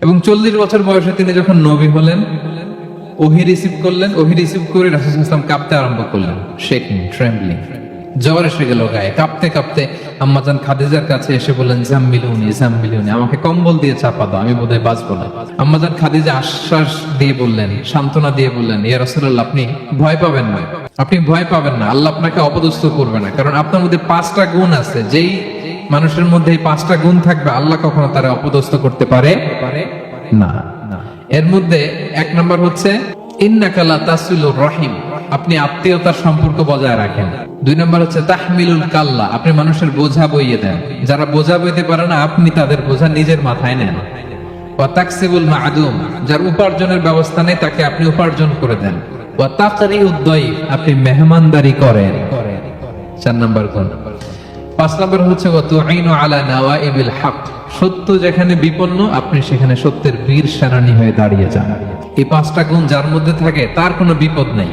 এবং চল্লিশ বছর বয়সে তিনি যখন নবী হলেন, ওহি রিসিভ করলেন, ওহি রিসিভ করে রাসুল ইসলাম কাঁপতে আরম্ভ করলেন শেকিং ট্রেম্বলিং জ্বর এসে গেল গায়ে। কাঁপতে কাঁপতে আম্মাজান খাদিজার কাছে এসে বললেন, জাম্মিলুনি জাম্মিলুনি, আমাকে কম্বল দিয়ে চাপা দাও, আমি বোধহয় বাঁচবো না। আম্মাজান খাদিজা আশ্বাস দিয়ে বললেন, সান্ত্বনা দিয়ে বললেন, ইয়া রাসূলুল্লাহ, আপনি ভয় পাবেন না। আপনি ভয় পাবেন না। আল্লাহ আপনাকে অপদস্থ করবে না। কারণ আপনার মধ্যে পাঁচটা গুণ আছে। যেই মানুষের মধ্যে এই পাঁচটা গুণ থাকবে, আল্লাহ কখনো তারা অপদস্থ করতে পারে না। এর মধ্যে এক নম্বর হচ্ছে আপনি আত্মীয়তার সম্পর্ক বজায় রাখেন। দুই নম্বর হচ্ছে, তাহমিলুল কাল্লা আপনি মানুষের বোঝা বইয়ে দেন। যারা বোঝা বইতে পারে না, আপনি তাদের বোঝা নিজের মাথায় নেন। যার উপার্জনের ব্যবস্থা নেই, তাকে আপনি উপার্জন করে দেন। আপনি মেহমানদারি করেন। চার নম্বর গুণ। পাঁচ নম্বর হচ্ছে আলা নাওয়াইবিল হক। সত্য যেখানে বিপন্ন, আপনি সেখানে সত্যের বীর সেনানী হয়ে দাঁড়িয়ে যান। এই পাঁচটা গুণ যার মধ্যে থাকে, তার কোনো বিপদ নেই।